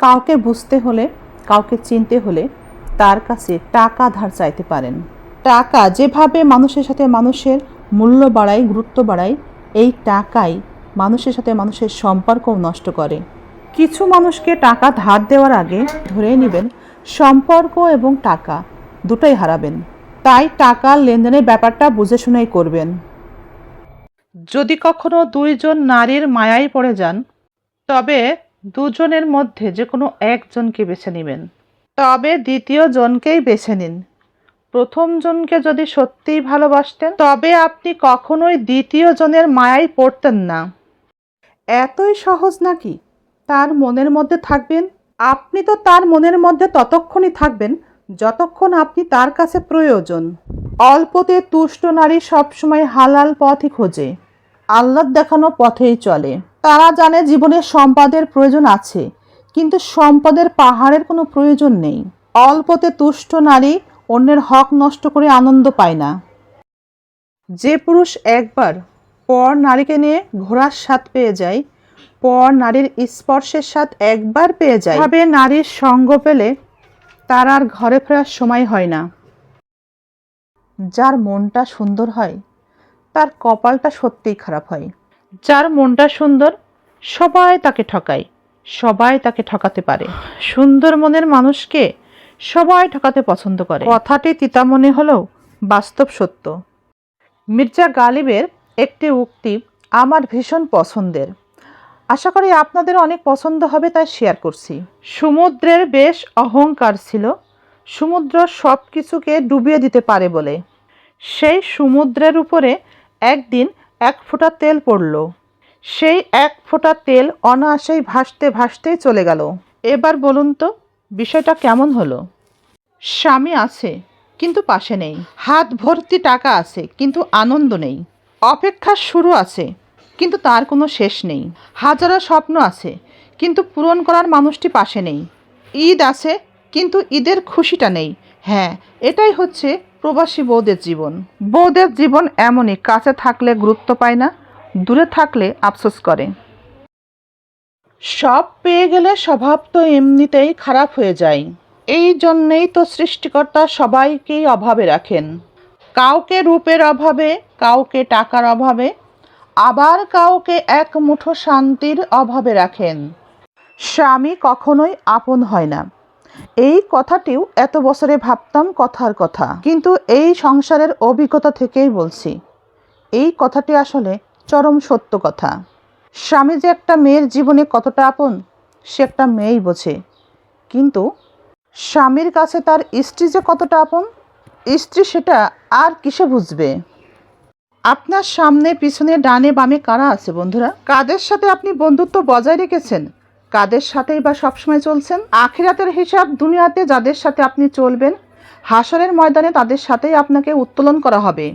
কাউকে বুঝতে হলে, কাউকে চিনতে হলে তার কাছে টাকা ধার চাইতে পারেন। টাকা যেভাবে মানুষের সাথে মানুষের মূল্য বাড়ায়, গুরুত্ব বাড়ায়, এই টাকাই মানুষের সাথে মানুষের সম্পর্কও নষ্ট করে। কিছু মানুষকে টাকা ধার দেওয়ার আগে ধরে নেবেন সম্পর্ক এবং টাকা দুটোই হারাবেন। তাই টাকা লেনদেনের ব্যাপারটা বুঝে শুনেই করবেন। যদি কখনো দুইজন নারীর মায়ায় পড়ে যান, তবে দুজনের মধ্যে যে কোনো একজনকে বেছে নেবেন। তবে দ্বিতীয় জনকেই বেছে নিন। প্রথম জনকে যদি সত্যিই ভালোবাসতেন, তবে আপনি কখনোই দ্বিতীয় জনের মায়ায় পড়তেন না। এতই সহজ নাকি? তার মনের মধ্যে থাকবেন? আপনি তো তার মনের মধ্যে ততক্ষণই থাকবেন যতক্ষণ আপনি তার কাছে প্রয়োজন। অল্পতে তুষ্ট নারী সবসময় হালাল পথই খোঁজে। আল্লাহ দেখানো পথেই চলে। তারা জানে জীবনে সম্পদের প্রয়োজন আছে, কিন্তু সম্পদের পাহাড়ের কোনো প্রয়োজন নেই। অল্পতে তুষ্ট নারী অন্যের হক নষ্ট করে আনন্দ পায় না। যে পুরুষ একবার পর নারীকে নিয়ে ঘোরার স্বাদ পেয়ে যায়, পর নারীর স্পর্শের স্বাদ একবার পেয়ে যায়। ভাবে নারীর সঙ্গ পেলে তার আর ঘরে ফেরার সময় হয় না। যার মনটা সুন্দর হয়, তার কপালটা সত্যিই খারাপ হয়। যার মনটা সুন্দর, সবাই তাকে ঠকায়। সবাই তাকে ঠকাতে পারে। সুন্দর মনের মানুষকে সবাই ঠকাতে পছন্দ করে। কথাটি তিতা মনে হলেও বাস্তব সত্য। মির্জা গালিবের একটি উক্তি আমার ভীষণ পছন্দের। আশা করি আপনাদের অনেক পছন্দ হবে তাই শেয়ার করছি। সমুদ্রের বেশ অহংকার ছিল। সমুদ্র সব কিছুকে ডুবিয়ে দিতে পারে বলে। সেই সমুদ্রের উপরে একদিন এক ফোঁটা তেল পড়ল। সেই এক ফোঁটা তেল অনায়াসেই ভাসতে ভাসতেই চলে গেল। এবার বলুন তো, বিষয়টা কেমন হলো? স্বামী আছে, কিন্তু পাশে নেই। হাত ভর্তি টাকা আছে, কিন্তু আনন্দ নেই। অপেক্ষার শুরু আছে, কিন্তু তার কোনো শেষ নেই। হাজারো স্বপ্ন আছে, কিন্তু পূরণ করার মানুষটি পাশে নেই। ঈদ আছে, কিন্তু ঈদের খুশিটা নেই। হ্যাঁ এটাই হচ্ছে প্রবাসী বৌদের জীবন। বৌদের জীবন এমনই, কাছে থাকলে গুরুত্ব পায় না, দূরে থাকলে আফসোস করে। সব পেয়ে গেলে স্বভাব তো এমনিতেই খারাপ হয়ে যায়। এই জন্যেই তো সৃষ্টিকর্তা সবাইকেই অভাবে রাখেন। কাউকে রূপের অভাবে, কাউকে টাকার অভাবে, আবার কাউকে এক মুঠো শান্তির অভাবে রাখেন। স্বামী কখনোই আপন হয় না। এই কথাটিও এত বছরে ভাবতাম কথার কথা। কিন্তু এই সংসারের অভিজ্ঞতা থেকেই বলছি, এই কথাটি আসলে চরম সত্য কথা। স্বামী যে একটা মেয়ের জীবনে কতটা আপন, সে একটা মেয়েই বোঝে। কিন্তু স্বামীর কাছে তার স্ত্রী যে কতটা আপন, স্ত্রী সেটা আর কিসে বুঝবে? আপনার সামনে, পিছনে, ডানে, বামে কারা আছে বন্ধুরা? কাদের সাথে আপনি বন্ধুত্ব বজায় রেখেছেন? কাদের সাথেই বা সবসময় চলছেন? আখিরাতের হিসাব দুনিয়াতে যাদের সাথে আপনি চলবেন হাসরের ময়দানে তাদের সাথেই আপনাকে উত্তোলন করা হবে।